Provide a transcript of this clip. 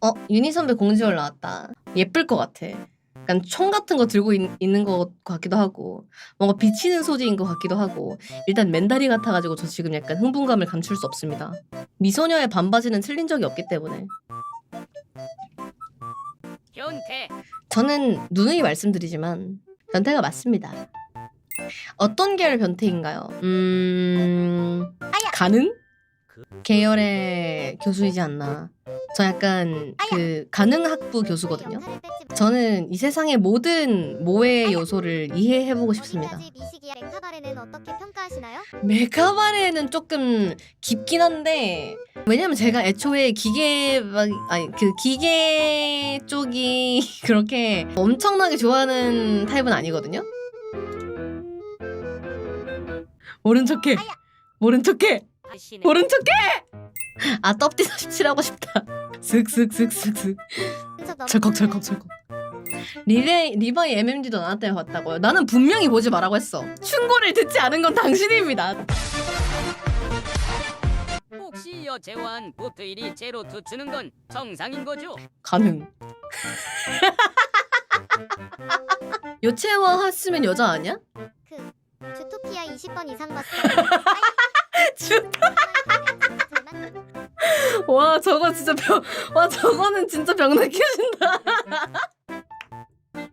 어 유니 선배 공지월 나왔다. 예쁠 것 같아. 약간 총 같은 거 들고 있, 있는 것 같기도 하고 뭔가 비치는 소재인 것 같기도 하고 일단 맨다리 같아가지고 저 지금 약간 흥분감을 감출 수 없습니다. 미소녀의 반바지는 틀린 적이 없기 때문에 현태 저는 누누이 말씀드리지만 변태가 맞습니다. 어떤 계열 변태인가요? 음 가능? 계열의 교수이지 않나. 저 약간 그 가능학부 교수거든요. 저는 이 세상의 모든 모의 요소를 이해해보고 싶습니다. 랭카바레는 어떻게 평가하시나요? 메카바레는 조금 깊긴 한데 왜냐면 제가 애초에 기계 막 아니 그 기계 쪽이 그렇게 엄청나게 좋아하는 타입은 아니거든요. 모른 척해. 모른 척해. 모른 척해. 아 떡띠 47 하고 싶다. 슥슥슥슥슥. 철컥철컥철컥. 리레 리바이 MMD도 나한테 봤다고요. 나는 분명히 보지 말라고 했어. 충고를 듣지 않은 건 당신입니다. 혹시 여체와한 보트일이 제로 투 주는 건 정상인 거죠? 가능. 요체와 했으면 여자 아니야? 그 주토피아 20번 이상 봤어. 주- 와 저거 진짜 병, 와 저거는 진짜 병 느껴진다.